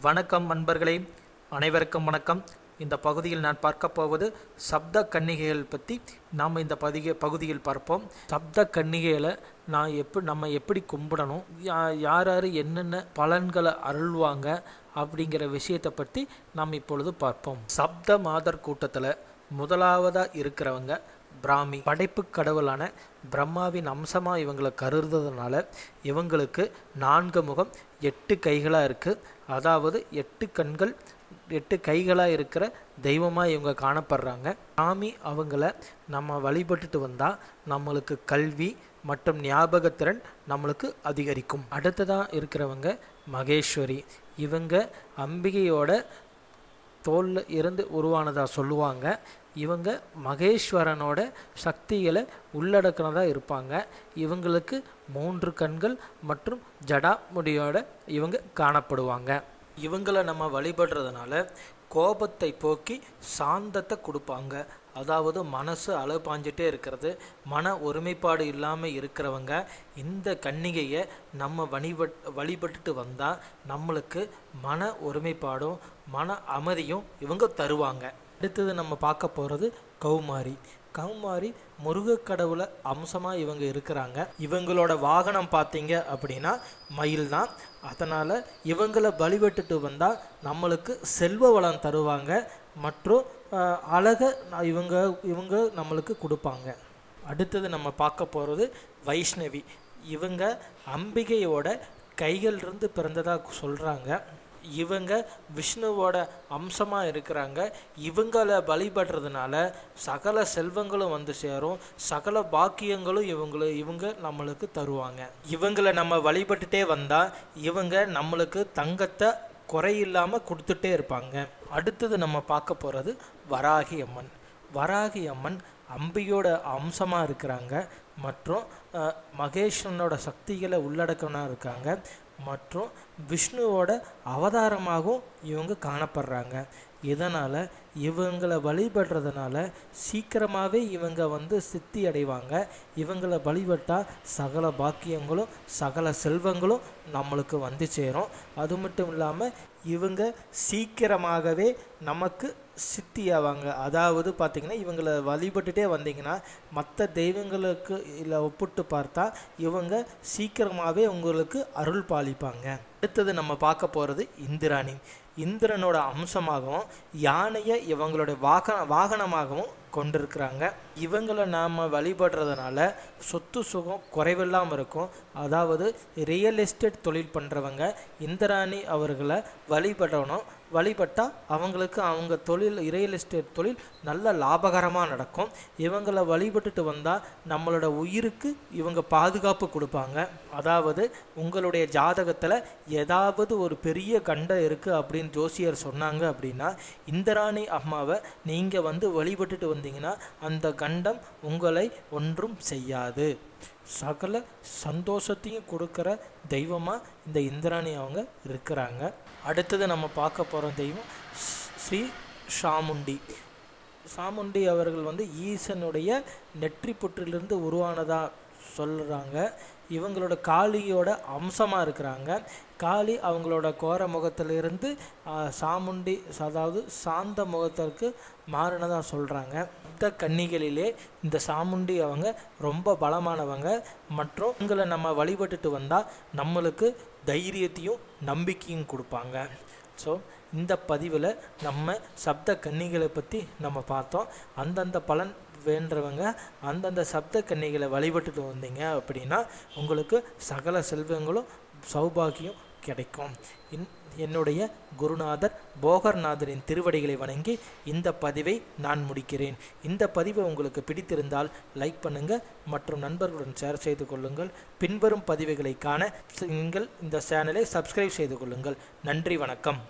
வணக்கம் நண்பர்களே அனைவருக்கும் வணக்கம். இந்த பகுதியில் நான் பார்க்க போவது சப்த கன்னிகைகள் பற்றி நாம் இந்த பதிக பகுதியில் பார்ப்போம். சப்த கன்னிகைகளை நான் எப்படி நம்ம எப்படி கும்பிடணும் யா- யார் யார் என்னென்ன பலன்களை அருள்வாங்க அப்படிங்கிற விஷயத்தை பற்றி நாம் இப்பொழுது பார்ப்போம். சப்த மாதர் கூட்டத்தில் முதலாவதாக இருக்கிறவங்க பிராமி படைப்பு கடவுளான பிரம்மாவின் அம்சமாக இவங்களை கருதுறதுனால இவங்களுக்கு நான்கு முகம் எட்டு கைகளாக இருக்குது அதாவது எட்டு கண்கள் எட்டு கைகளாக இருக்கிற தெய்வமாக இவங்க காணப்படுறாங்க. சாமி அவங்கள நம்ம வழிபட்டுட்டு வந்தால் நம்மளுக்கு கல்வி மற்றும் ஞாபகத்திறன் நம்மளுக்கு அதிகரிக்கும். அடுத்ததாக இருக்கிறவங்க மகேஸ்வரி. இவங்க அம்பிகையோட தோலில் இருந்து உருவானதாக சொல்லுவாங்க. இவங்க மகேஸ்வரனோட சக்திகளை உள்ளடக்கினதாக இருப்பாங்க. இவங்களுக்கு மூன்று கண்கள் மற்றும் ஜடா முடியோட இவங்க காணப்படுவாங்க. இவங்களை நம்ம வழிபடுறதுனால கோபத்தை போக்கி சாந்தத்தை கொடுப்பாங்க. அதாவது மனசு அலைப்பாஞ்சிட்டே இருக்கிறது. மன ஒருமைப்பாடு இல்லாமல் இருக்கிறவங்க இந்த கன்னிகையை நம்ம வழிபட் வழிபட்டுட்டு வந்தால் நம்மளுக்கு மன ஒருமைப்பாடும் மன அமைதியும் இவங்க தருவாங்க. அடுத்தது நம்ம பார்க்க போகிறது கௌமாரி. கௌமாரி முருகக் கடவுளை அம்சமாக இவங்க இருக்கிறாங்க. இவங்களோட வாகனம் பார்த்தீங்க அப்படின்னா மயில் தான். அதனால் இவங்களை வழிபட்டுட்டு வந்தால் நம்மளுக்கு செல்வ வளம் தருவாங்க. மற்றும் அழகை இவங்க இவங்க நம்மளுக்கு கொடுப்பாங்க. அடுத்தது நம்ம பார்க்க போகிறது வைஷ்ணவி. இவங்க அம்பிகையோட கைகளிலிருந்து பிறந்ததாக சொல்கிறாங்க இவங்க விஷ்ணுவோட அம்சமாக இருக்கிறாங்க. இவங்களை வழிபடுறதுனால சகல செல்வங்களும் வந்து சேரும். சகல பாக்கியங்களும் இவங்கள இவங்க நம்மளுக்கு தருவாங்க. இவங்களை நம்ம வழிபட்டுட்டே வந்தால் இவங்க நம்மளுக்கு தங்கத்தை குறையில்லாமல் கொடுத்துட்டே இருப்பாங்க. அடுத்தது நம்ம பார்க்க போகிறது வராகி அம்மன். வராகி அம்மன் அம்பியோட அம்சமாக இருக்கிறாங்க. மற்றும் மகேஷனோட மகேஸ்வரனோட சக்திகளை உள்ளடக்கனாக இருக்காங்க. மற்றும் விஷ்ணுவோட அவதாரமாகவும் இவங்க காணப்படுறாங்க. இதனால் இவங்களை வழிபடுறதுனால சீக்கிரமாகவே இவங்க வந்து சித்தி அடைவாங்க. இவங்களை வழிபட்டால் சகல பாக்கியங்களும் சகல செல்வங்களும் நம்மளுக்கு வந்து சேரும். அது மட்டும் இல்லாமல் இவங்க சீக்கிரமாகவே நமக்கு சித்தி ஆவாங்க. அதாவது பார்த்திங்கன்னா இவங்களை வழிபட்டுட்டே வந்தீங்கன்னா மற்ற தெய்வங்களுக்கு இல்லை ஒப்பிட்டு பார்த்தா இவங்க சீக்கிரமாகவே உங்களுக்கு அருள் அளிப்பாங்க அடுத்தது நம்ம பார்க்க போகிறது இந்திராணி. இந்திரனோட அம்சமாகவும் யானையை இவங்களோட வாகன வாகனமாகவும் கொண்டிருக்கிறாங்க. இவங்களை நாம் வழிபடுறதுனால சொத்து சுகம் குறைவில்லாமல் இருக்கும். அதாவது ரியல் எஸ்டேட் தொழில் பண்ணுறவங்க இந்திராணி அவர்களை வழிபடணும். வழிபட்டால் அவங்களுக்கு அவங்க தொழில் ரியல் எஸ்டேட் தொழில் நல்ல லாபகரமாக நடக்கும். இவங்களை வழிபட்டுட்டு வந்தால் நம்மளோட உயிருக்கு இவங்க பாதுகாப்பு கொடுப்பாங்க. அதாவது உங்களுடைய ஜாதகத்தில் ஏதாவது ஒரு பெரிய கண்டம் இருக்குது அப்படின்னு ஜோசியர் சொன்னாங்க அப்படின்னா இந்திராணி அம்மாவை நீங்கள் வந்து வழிபட்டுட்டு வந்து வந்தீங்கன்னா அந்த கண்டம் உங்களை ஒன்றும் செய்யாது. சகல சந்தோஷத்தையும் கொடுக்குற தெய்வமாக இந்த இந்திராணி அவங்க இருக்கிறாங்க. அடுத்தது நம்ம பார்க்க போகிற தெய்வம் ஸ்ரீ சாமுண்டி. சாமுண்டி அவர்கள் வந்து ஈசனுடைய நெற்றி புற்றிலிருந்து உருவானதாக சொல்கிறாங்க இவங்களோட காளியோட அம்சமாக இருக்கிறாங்க. காளி அவங்களோட கோர முகத்திலிருந்து சாமுண்டி அதாவது சாந்த முகத்திற்கு மாறினதாக சொல்கிறாங்க இந்த கன்னிகளிலே இந்த சாமுண்டி அவங்க ரொம்ப பலமானவங்க. மற்றும் உங்களை நம்ம வழிபட்டுட்டு வந்தால் நம்மளுக்கு தைரியத்தையும் நம்பிக்கையும் கொடுப்பாங்க. ஸோ இந்த பதிவில் நம்ம சப்த கன்னிகளை பற்றி நம்ம பார்த்தோம். அந்தந்த பலன் வேண்டவங்க அந்தந்த சப்த கன்னிகளை வழிபட்டுட்டு வந்தீங்க அப்படின்னா உங்களுக்கு சகல செல்வங்களும் சௌபாகியம் கிடைக்கும். இன் என்னுடைய குருநாதர் போகர்நாதரின் திருவடிகளை வணங்கி இந்த பதிவை நான் முடிக்கிறேன். இந்த பதிவு உங்களுக்கு பிடித்திருந்தால் லைக் பண்ணுங்கள் மற்றும் நண்பர்களுடன் ஷேர் செய்து கொள்ளுங்கள். பின்வரும் பதிவுகளை காண நீங்கள் இந்த சேனலை சப்ஸ்கிரைப் செய்து கொள்ளுங்கள். நன்றி வணக்கம்.